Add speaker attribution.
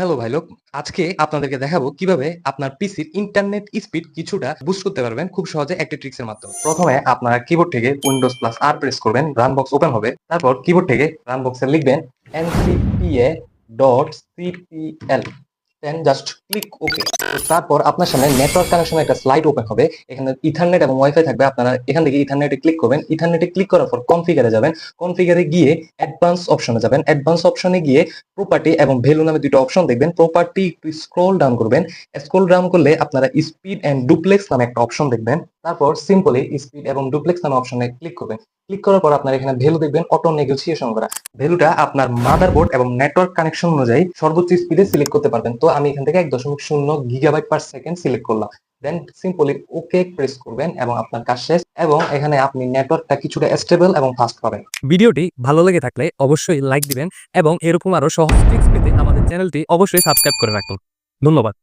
Speaker 1: Hello ভাই লোক, আজকে আপনাদেরকে দেখাবো কীভাবে আপনার পিসির ইন্টারনেট স্পিড কিছুটা বুস্ট করতে পারবেন খুব সহজে একটি ট্রিক্সের মাধ্যমে। প্রথমে আপনারা কিবোর্ড থেকে উইন্ডোজ প্লাস আর প্রেস করবেন রান বক্স ওপেন হবে। তারপর কিবোর্ড থেকে রান বক্সে লিখবেন NCPA dot CPL then just click okay তারপর আপনার সামনে নেটওয়ার্ক কানেকশনের একটা স্লাইড ওপেন হবে। এখানে ইথারনেট এবং ওয়াইফাই থাকবে। আপনারা এখান থেকে ইথারনেটে ক্লিক করবেন। ইথারনেটে ক্লিক করার পর কনফিগারে যাবেন। কনফিগারে গিয়ে অ্যাডভান্স অপশনে যাবেন। অ্যাডভান্স অপশনে গিয়ে প্রপার্টি এবং ভ্যালু নামে দুটো অপশন দেখবেন। প্রপার্টি একটু স্ক্রোল ডাউন করবেন। স্ক্রোল ডাউন করলে আপনারা স্পিড অ্যান্ড ডুপ্লেক্স নামে একটা অপশন দেখবেন। তারপর সিম্পলি স্পিড এবং ডুপ্লেক্স নামে অপশনে ক্লিক করবেন। ক্লিক করার পর আপনার এখানে ভ্যালু দেখবেন অটো নেগোসিয়েশন করা। ভ্যালুটা আপনার মাদারবোর্ড এবং নেটওয়ার্ক কানেকশন অনুযায়ী সর্বোচ্চ স্পিডে সিলেক্ট করতে পারবেন। তো আমি এখান থেকে এক দশমিক শূন্য গিগাবাইট পার সেকেন্ড সিলেক্ট করলাম। দেন সিম্পলি ওকে প্রেস করবেন এবং আপনার কাজ শেষ এবং এখানে আপনি নেটওয়ার্কটা কিছুটা স্টেবল এবং ফাস্ট পাবেন।
Speaker 2: ভিডিওটি ভালো লেগে থাকলে অবশ্যই লাইক দিবেন এবং এরকম আরও সহজ ট্রিক্স পেতে আমাদের চ্যানেলটি অবশ্যই সাবস্ক্রাইব করে রাখুন। ধন্যবাদ।